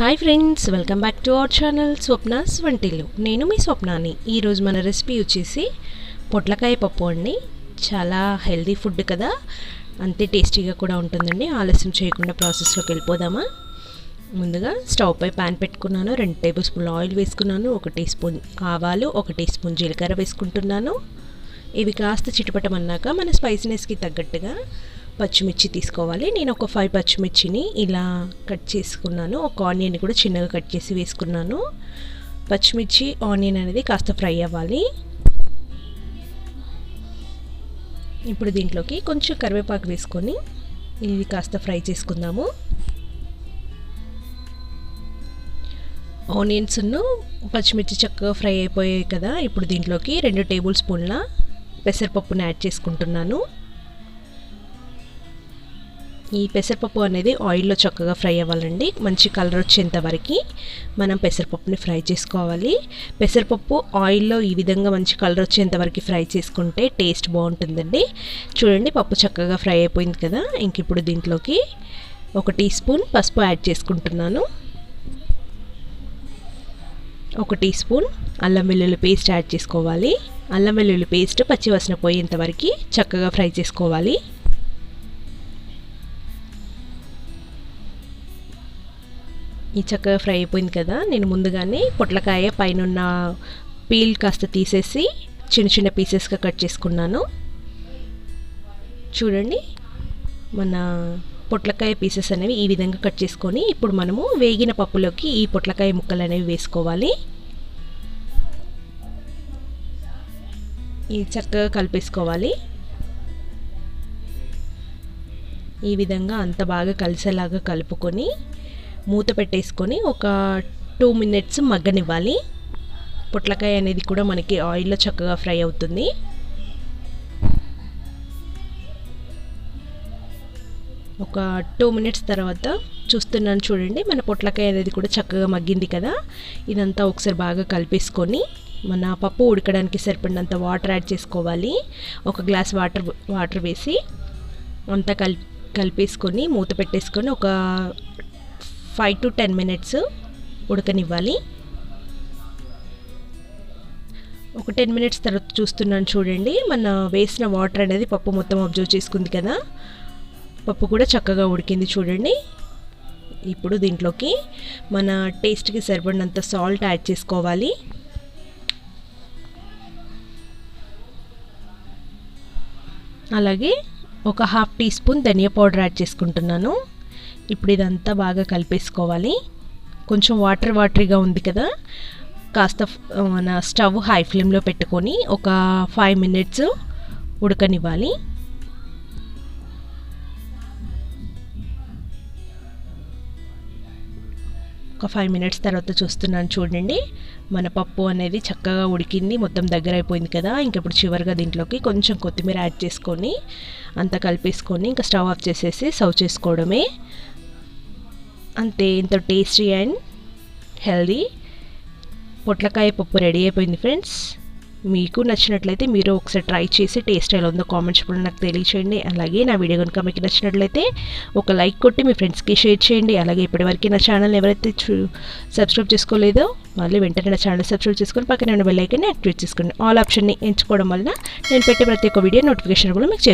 Hi friends welcome back to our channel Swapna's వంటిల్లు నేను మీ స్వప్నాని. ఈరోజు మన రెసిపీ వచ్చేసి పొట్లకాయ పప్పు అండి. చాలా హెల్దీ ఫుడ్ కదా. అంతే టేస్టీగా కూడా ఉంటుందండి. ఆలస్యం చేయకుండా ప్రాసెస్లోకి వెళ్ళిపోదామా? ముందుగా స్టవ్ పై ప్యాన్ పెట్టుకున్నాను. రెండు టేబుల్ స్పూన్ ఆయిల్ వేసుకున్నాను. ఒక టీ స్పూన్ ఆవాలు ఒక టీ స్పూన్ జీలకర్ర వేసుకుంటున్నాను. ఇవి కాస్త చిటపటమన్నాక మన స్పైసీనెస్కి తగ్గట్టుగా పచ్చిమిర్చి తీసుకోవాలి. నేను ఒక ఫైవ్ పచ్చిమిర్చిని ఇలా కట్ చేసుకున్నాను. ఒక ఆనియన్ కూడా చిన్నగా కట్ చేసి వేసుకున్నాను. పచ్చిమిర్చి ఆనియన్ అనేది కాస్త ఫ్రై అవ్వాలి. ఇప్పుడు దీంట్లోకి కొంచెం కరివేపాకు వేసుకొని ఇది కాస్త ఫ్రై చేసుకుందాము. ఆనియన్స్ను పచ్చిమిర్చి చక్కగా ఫ్రై అయిపోయాయి కదా. ఇప్పుడు దీంట్లోకి రెండు టేబుల్ స్పూన్ల పెసరపప్పుని యాడ్ చేసుకుంటున్నాను. ఈ పెసరపప్పు అనేది ఆయిల్లో చక్కగా ఫ్రై అవ్వాలండి. మంచి కలర్ వచ్చేంత వరకు మనం పెసరపప్పుని ఫ్రై చేసుకోవాలి. పెసరపప్పు ఆయిల్లో ఈ విధంగా మంచి కలర్ వచ్చేంత వరకు ఫ్రై చేసుకుంటే టేస్ట్ బాగుంటుందండి. చూడండి పప్పు చక్కగా ఫ్రై అయిపోయింది కదా. ఇంక ఇప్పుడు దీంట్లోకి ఒక టీ స్పూన్ పసుపు యాడ్ చేసుకుంటున్నాను. ఒక టీ స్పూన్ అల్లం వెల్లుల్లి పేస్ట్ యాడ్ చేసుకోవాలి. అల్లం వెల్లుల్లి పేస్ట్ పచ్చివాసన పోయేంత వరకు చక్కగా ఫ్రై చేసుకోవాలి. ఈ చక్కగా ఫ్రై అయిపోయింది కదా నేను ముందుగానే పొట్లకాయ పైన పీల్ కాస్త తీసేసి చిన్న చిన్న పీసెస్గా కట్ చేసుకున్నాను. చూడండి మన పొట్లకాయ పీసెస్ అనేవి ఈ విధంగా కట్ చేసుకొని ఇప్పుడు మనము వేగిన పప్పులోకి ఈ పొట్లకాయ ముక్కలు అనేవి వేసుకోవాలి. ఇది చక్కగా కలిపేసుకోవాలి. ఈ విధంగా అంత బాగా కలిసేలాగా కలుపుకొని మూత పెట్టేసుకొని ఒక టూ మినిట్స్ మగ్గనివ్వాలి. పొట్లకాయ అనేది కూడా మనకి ఆయిల్లో చక్కగా ఫ్రై అవుతుంది. ఒక టూ మినిట్స్ తర్వాత చూస్తున్నాను చూడండి మన పొట్లకాయ అనేది కూడా చక్కగా మగ్గింది కదా. ఇదంతా ఒకసారి బాగా కలిపేసుకొని మన పప్పు ఉడకడానికి సరిపడినంత వాటర్ యాడ్ చేసుకోవాలి. ఒక గ్లాస్ వాటర్ వాటర్ వేసి అంతా కలి కలిపేసుకొని మూత పెట్టేసుకొని ఒక ఫైవ్ టు టెన్ మినిట్స్ ఉడకనివ్వాలి. ఒక టెన్ మినిట్స్ తర్వాత చూస్తున్నాను చూడండి. మన వేసిన వాటర్ అనేది పప్పు మొత్తం అబ్జర్వ్ చేసుకుంది కదా. పప్పు కూడా చక్కగా ఉడికింది చూడండి. ఇప్పుడు దీంట్లోకి మన టేస్ట్కి సరిపడినంత సాల్ట్ యాడ్ చేసుకోవాలి. అలాగే ఒక హాఫ్ టీ స్పూన్ ధనియా పౌడర్ యాడ్ చేసుకుంటున్నాను. ఇప్పుడు ఇదంతా బాగా కలిపేసుకోవాలి. కొంచెం వాటర్ వాటరీగా ఉంది కదా. కాస్త మన స్టవ్ హై ఫ్లేమ్లో పెట్టుకొని ఒక ఫైవ్ మినిట్స్ ఉడకనివ్వాలి. ఒక ఫైవ్ మినిట్స్ తర్వాత చూస్తున్నాను చూడండి. మన పప్పు అనేది చక్కగా ఉడికింది మొత్తం దగ్గర అయిపోయింది కదా. ఇంక ఇప్పుడు చివరిగా దీంట్లోకి కొంచెం కొత్తిమీర యాడ్ చేసుకొని అంతా కలిపేసుకొని ఇంకా స్టవ్ ఆఫ్ చేసేసి సర్వ్ చేసుకోవడమే. అంతే ఇంత టేస్టీ అండ్ హెల్దీ. పొట్లకాయ పప్పు రెడీ అయిపోయింది ఫ్రెండ్స్. మీకు నచ్చినట్లయితే మీరు ఒకసారి ట్రై చేసి టేస్ట్ ఎలా ఉందో కామెంట్స్ కూడా నాకు తెలియచేయండి. అలాగే నా వీడియో కనుక మీకు నచ్చినట్లయితే ఒక లైక్ కొట్టి మీ ఫ్రెండ్స్కి షేర్ చేయండి. అలాగే ఇప్పటివరకు నా ఛానల్ ఎవరైతే సబ్స్క్రైబ్ చేసుకోలేదో వాళ్ళు వెంటనే నా ఛానల్ సబ్స్క్రైబ్ చేసుకొని పక్కన ఉన్న బెల్ యాక్టివేట్ చేసుకోండి. ఆల్ ఆప్షన్ని ఎంచుకోవడం వల్ల నేను పెట్టే ప్రతి ఒక్క వీడియో నోటిఫికేషన్ కూడా మీకు